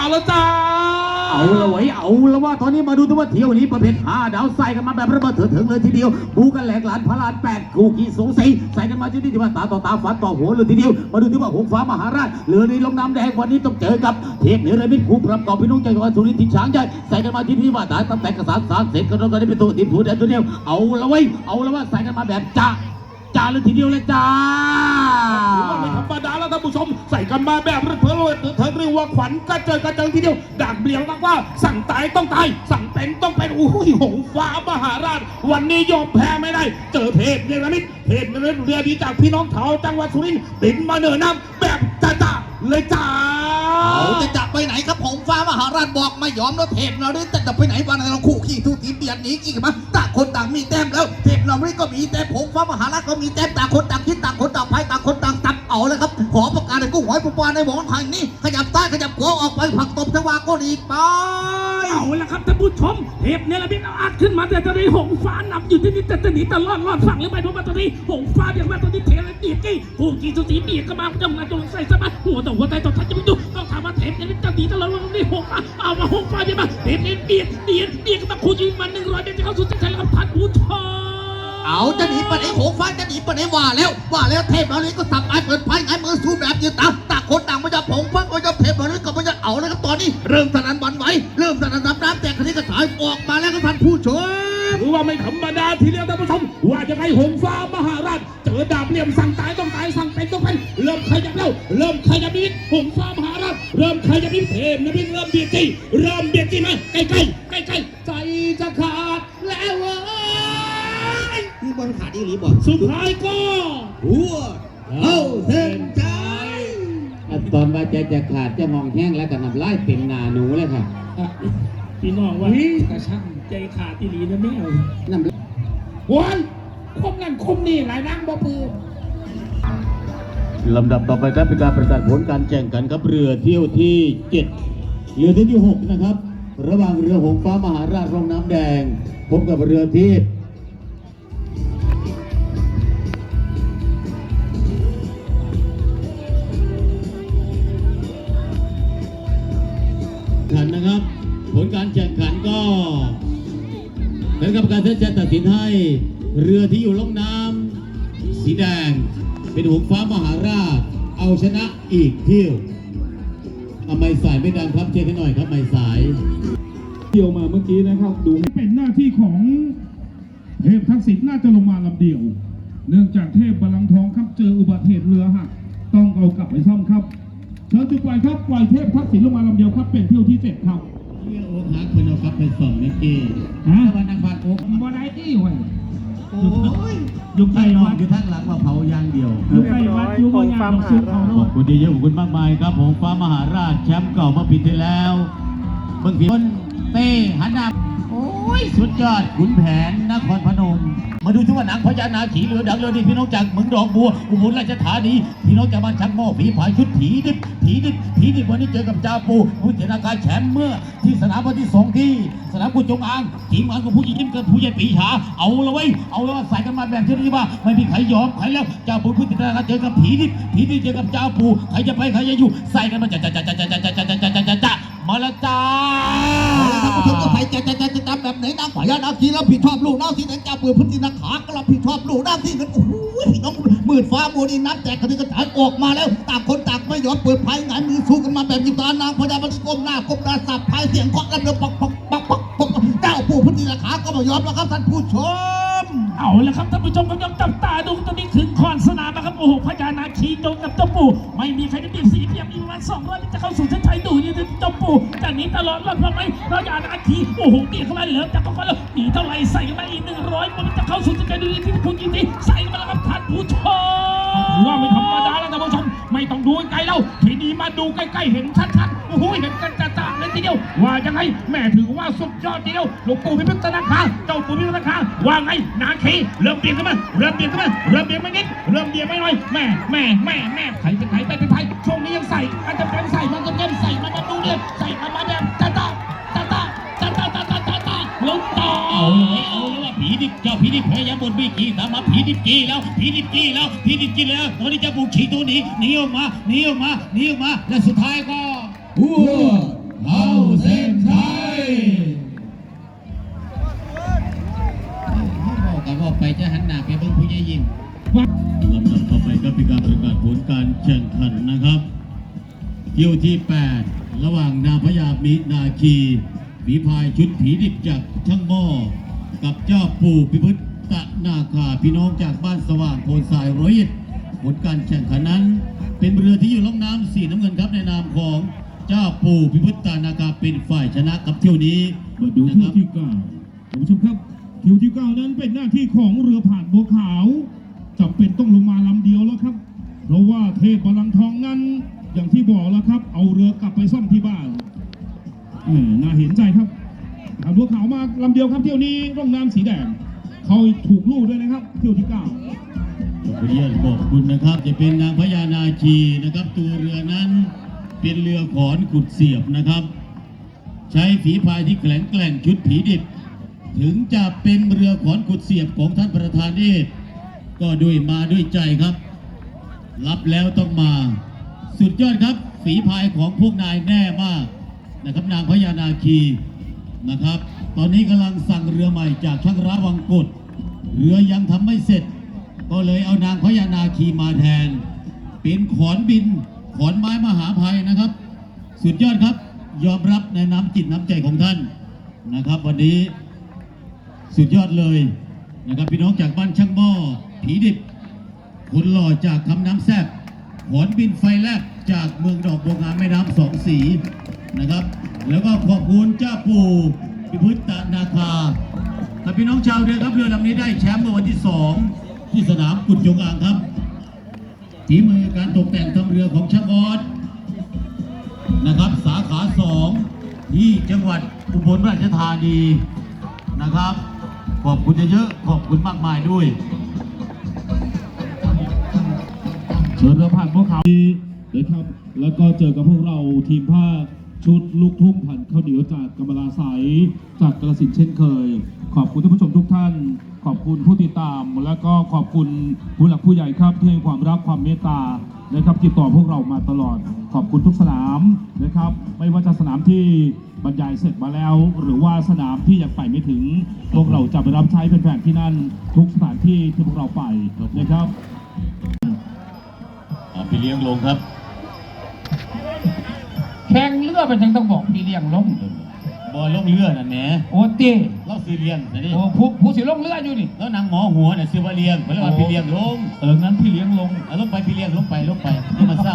าแล้วจ้า เอาละไว้เอาละว่าตอนนี้มาดูตัวว่าเที่ยวนี้ประเภทห้าดาวใส่กันมาแบบระเบิดเถิดเถิงเลยทีเดียว บูกันแหลกหลานพระลานแปดคู่ขี้สงสัยใส่กันมาที่นี่ที่ว่าตาต่อตาฟันต่อหัวเลยทีเดียว มาดูที่ว่าหงฟ้ามหาราชเรือในลงน้ำแดงวันนี้ต้องเจอกับเทพเหนือเลยมิตรคู่ประกอบพี่น้องจังหวัดสุรินทร์ช้างใหญ่ใส่กันมาที่นี่ว่าตาตั้งแต่กษัตริย์สารเสร็จก็ต้องได้เป็นตัวทีมผู้เดียวตัวเดียวเอาละไว้เอาละว่าใส่กันมาแบบจ้า จ้าเลยทีเดียวเลยจ้าถือว่าไม่ธรรมดาแล้วท่านผู้ชม ใส่กันมาแบบระเบิดเลยเถิงเรียกว่าขวัญกระเจิงกระเจิงทีเดียวดักเบี่ยงมากว่า สั่งตายต้องตายสั่งเป็นต้องเป็นอุ้ยหงฟ้ามหาราช วันนี้ยอมแพ้ไม่ได้ เจอเทพเนรมิตเทพเนรมิตเรือดีจากพี่น้องเถาจังหวัดสุรินทร์บินมาเหนือน้ำแบบจ้าๆเลยจ้าเขาจะจับไปไหนครับหง ฟ้ามหาราชบอกไม่ยอมแล้วเทพนริศจะจับไปไหนวันนั้นเราคู่ขี้ทุตีเบียดหนีกี่กันมาต่างคนต่างมีแต้มแล้วเทพนริศก็มีแต้มหงฟ้ามหาราชก็มีแต้มต่างคนต่างคิดต่างคนต่างพายต่างคนต่างตับเอาเลยครับขอประกาศในกุ้งหอยปูปลาในหมอนทางนี้ขยับใต้ขยับขวาออกไปผักตบจังหวะก็ดีไปเอาละครับท่านผู้ชมเทพเนรมิตเอาอัดขึ้นมาแต่ตอนนี้หงฟ้านำอยู่ที่นี่แต่จะหนีตลอดรอดฝั่งหรือไม่เพราะว่าตอนนี้หงฟ้าอย่างว่าตอนนี้เทเลเบีกี้ผู้กีสุสีเบียดก็มาจำงานจงใส่สมาหัวต่อหัวใจต่อทัด เทพเนรมิตจะหนีตลอดรอดนี่หงฟ้าเอามาหงฟ้าเบียดมาเทพเนรมิตเบียดเบียดเบียดก็มาคู่ยิงมาหนึ่งร้อยเมตรจะเข้าสู่เส้นชัยแล้วครับท่านผู้ชมเอาจะหนีไปไหนหงฟ้าจะหนีไปไหนว่าแล้วว่าแล้วเทพนริศก็สับไม้เปิดไพ่ไงมือสู้แบบยืนตาตาคนต่างไม่จะผงฟังก็จะเทพนริศก็ไม่จะเอาเลยครับตอนนี้เริ่มสนั่นหวันไหวเริ่มสนั่นน้ำน้ำแต่คดีกระสายออกมาแล้วครับท่านผู้ชมถือว่าไม่ธรรมดาทีเดียวท่านผู้ชมว่าจะไงหงฟ้ามหาราช อดาบเหลี่ยมสั่งตายต้องตายสั่งเป็นต้องเป็นเริ่มขยับแล้วเริ่มขยับนิดหงฟ้ามหาราชเริ่มขยับนิดเทมนะพี่เริ่มเบียดจี้เริ่มเบียดจี้มาใกล้ใกล้ใกล้ใกล้ๆใจจะขาดแล้วเว้ยมีบอลขาดอีหลีบอกสุดท้ายก็หัวเอาเส้นใจตอนว่าใจจะขาดจะมองแห้งแล้วก็นำไล่เต็มหนาหนูเลยครับอะพี่น้องว่ากระช่างใจขาดที่ดีนะแม่นำวัน คมนั่นคมนี่หลายนางบ่ปืนลำดับต่อไปครับเป็นการประกาศผลการแข่งขันครับเรือเที่ยวที่ 7 เรือเที่ยวที่ 6 นะครับ ระหว่างเรือหงฟ้ามหาราชรองน้ำแดง พบกับเรือที่ขันนะครับ ผลการแข่งขันก็คณะกรรมการเส้นชัยตัดสินให้ เรือที่อยู่ล่องน้ำสีแดง เป็นหงฟ้ามหาราช เอาชนะอีกเที่ยวเอาไม้สายไม่ดังครับเช็คให้หน่อยครับไม้สายเดียวมาเมื่อกี้นะครับ ดูเป็นหน้าที่ของเทพทักษิณน่าจะลงมาลำเดียว เนื่องจากเทพบาลังก์ทองครับเจออุบัติเหตุเรือหักต้องเอากลับไปซ่อมครับเชิญจุดปล่อยครับปล่อยเทพทักษิณลงมาลำเดียวครับเป็นเที่ยวที่เจ็ดครับเที่ยวโอ๊คฮักเพิ่นเอาครับไปส่องเมื่อกี้ฮะถ้าวันนักพากโอ๊คบ่ได้ที่เว้ย โอ้ยอยู่ใกล้นอวันดอยู่ทางหลังว่าเผาอย่างเดียวอยู่ใกล้วัดอยู่บนยางสุดเอาขโน่อบคุณดีเยอะขอบคุณมากมายครับ ผมฟ้ามหาราชแชมป์เก่าเมื่อปีที่แล้วเบิ่งผีคนเต้หันหน้าโอ้ยสุดยอดขุนแผนนครพนม มาดูที่ว่าหนังพญานาขีเรือดังเรือดีพี่น้องจากเมืองดอกบัวอุบลราชธานีพี่น้องจากบ้านชักหม้อผีผายชุดผีดิบผีดิบผีดิบวันนี้เจอกับจ่าปูผู้เจนาการแชมป์เมื่อที่สนามวันที่สองที่สนามกุจงอางทีมงานของผู้หญิงกับผู้ใหญ่ปีชาเอาละเว้ยเอาละว่าใส่กันมาแบบที่นี้ว่าไม่มีใครยอมใครแล้วจ่าปูผู้เจนาการเจอกับผีดิบผีดิบเจอกับจ่าปูใครจะไปใครจะอยู่ใส่กันมาจ้าจ้าจ้าจ้าจ้าจ้าจ้าจ้าจ้าจ้าจ้ามาและจ้า แบบไหนนางพญานาคีรับผิดชอบลูกน้าที่ไหนจ่าเปลือกพุทธินาขาก็รับผิดชอบลูกน้าที่นั้นโอ้โหพี่น้องมืดฟ้ามัวดินน้ำแตกคดีกระจายออกมาแล้วต่างคนต่างไม่ยอมเปิดไพ่หงายมือสู้กันมาแบบยิบตานางพญาบัณฑิตก้มหน้าก้มตาสับไพ่เสียงเคาะกันเดือปักปักปักปักปักเจ้าปู่พุทธินาขาก็ไม่ยอมแล้วครับท่านผู้ชม เอาละครับท่านผู้ชมกำลังจับตาดูตอนนี้ถึงขอนสนามนะครับโอ้โหพญานาคีโดนกับเจ้าปู่ไม่มีใครได้เปรียบสีเพียงมีประมาณสองร้อยจะเข้าสู่เส้นชัยดูนี่เจ้าปู่จากนี้ตลอดรอดเพราะไหมพญานาคีโอ้โหเบียดเข้ามาเหลือจากเข้ามาแล้วหนีเท่าไรใส่กันมาอีกหนึ่งร้อยมันจะเข้าสู่เส้นชัยดูนี่ที่คุณยินดีใส่มาแล้วครับท่านผู้ชมถือว่าไม่ธรรมดาแล้วท่านผู้ชมไม่ต้องดูไกลแล้วทีนี้มาดูใกล้ๆเห็นชัดๆ โอ้โหเห็นกันจ้าๆเลยทีเดียว ว่ายังไงแม่ถือว่าสุดยอดทีเดียวหลวงปู่พิพิธนาคาเจ้าปู่พิพิธนาคาว่าไงนาคีเริ่มเบี่ยงขึ้นมาเริ่มเบี่ยงขึ้นมาเริ่มเบี่ยนมานิดเริ่มเบี่ยงไม่น้อยแม่แม่แม่แม่ไทยเป็นใครไปเป็นใครช่วงนี้ยังใส่อันจะเป็นใส่มันก็เต็มใส่ จ้าผีดิบแพ้ยาบนวิกีสามารถผีดิบกีแล้วผีดิบกีแล้วผีดิบกีแล้วตอนนี้จะบุกฉีตัวนี้หนีออกมาหนีออกมาหนีออกมา และสุดท้ายก็พวเราเส้นชัยอไปจะหันหน้าไปเบิ่งผู้ใหญ่ยิ้มลำดับต่อไปก็เป็นการประกาศผลการแข่งขันนะครับคิวที่ 8 ระหว่างนาพยามินาคีผีพายชุดผีดิบจากช่างหม้อ กับเจ้าปู่พิพุทธนาคาพี่น้องจากบ้านสว่างโพนสายร้อยเอ็ดผลการแข่งขันนั้น เป็นเรือที่อยู่ล่องน้ำสีน้ำเงินครับในนามของเจ้าปู่พิพุทธนาคาเป็นฝ่ายชนะกับเที่ยวนี้มาดูนะคิควรับที่เก้าท่านผู้ชมครับคิวที่เก้านั้นเป็นหน้าที่ของเรือผ่านบัวขาวจำเป็นต้องลงมาลำเดียวแล้วครับ เพราะว่าเทพบาลังก์ทองนั้นอย่างที่บอกแล้วครับ เอาเรือกลับไปซ่อมที่บ้านแหมน่าเห็นใจครับ ผ่านบัวขาวมาลำเดียวครับเที่ยวนี้ร่องน้ำสีแดงเขาถูกลูกด้วยนะครับเที่ยวที่เก้าขอบคุณเยี่ยมขอบคุณนะครับ จะเป็นนางพญานาคีนะครับ ตัวเรือนั้นเป็นเรือขอนกุดเสียบนะครับ ใช้ฝีพายที่แข็งแกร่งชุดผีดิบ ถึงจะเป็นเรือขอนกุดเสียบของท่านประธานเอศก็ด้วยมาด้วยใจครับ รับแล้วต้องมา สุดยอดครับฝีพายของพวกนายแน่มากนะครับนางพญานาคี นะครับ ตอนนี้กำลังสั่งเรือใหม่จากช่างร้าวังกดเรือยังทำไม่เสร็จ ก็เลยเอานางพญานาคีมาแทน เป็นขอนบินขอนไม้มหาภัยนะครับ สุดยอดครับยอมรับในน้ำจิตน้ำใจของท่านนะครับ วันนี้สุดยอดเลยนะครับพี่น้องจากบ้านช่างหม้อผีดิบคนหล่อจากคำน้ำแซบขอนบินไฟแลบจากเมืองดอกบัวงามแม่น้ำสองสีนะครับ แล้วก็ขอบคุณเจ้าปู่พิพุทธนาคากับพี่น้องชาวเรือครับเรือลำนี้ได้แชมป์เมื่อวันที่สองที่สนามกุดจงอางครับฝีมือการตกแต่งทำเรือของช่างออสนะครับ สาขาสองที่จังหวัดอุบลราชธานีนะครับ ขอบคุณเยอะๆขอบคุณมากมายด้วยเชิญเรือผ่านพวกเขานะครับ แล้วก็เจอกับพวกเราทีมภาค ชุดลูกทุ่งผันข้าวเหนียวจากกำมะลาใสจากกระสินเช่นเคย ขอบคุณท่านผู้ชมทุกท่าน ขอบคุณผู้ติดตาม แล้วก็ขอบคุณผู้หลักผู้ใหญ่ครับที่ให้ความรักความเมตตานะครับติดต่อพวกเรามาตลอด ขอบคุณทุกสนามนะครับ ไม่ว่าจะสนามที่บรรยายเสร็จมาแล้ว หรือว่าสนามที่ยังไปไม่ถึง พวกเราจะไปรับใช้แฟนๆที่นั่น ทุกสถานที่ที่พวกเราไปนะครับเอาไปเลี้ยงลงครับ แข่งเรือเป็นยังต้องบอกพี่เลี้ยงลงบอลลงเรือน่ะแหมโอ้เต้เราซื้อเลี้ยงนะนี่โอ้ผู้ผู้สิลงเรืออยู่นี่แล้วนางหมอหัวเนี่ยซื้อมาเลี้ยงเขาเรียกว่าพี่เลี้ยงลงเอองั้นพี่เลี้ยงลงเอาลงไปพี่เลี้ยงลงไปลงไปนี่มันทราบ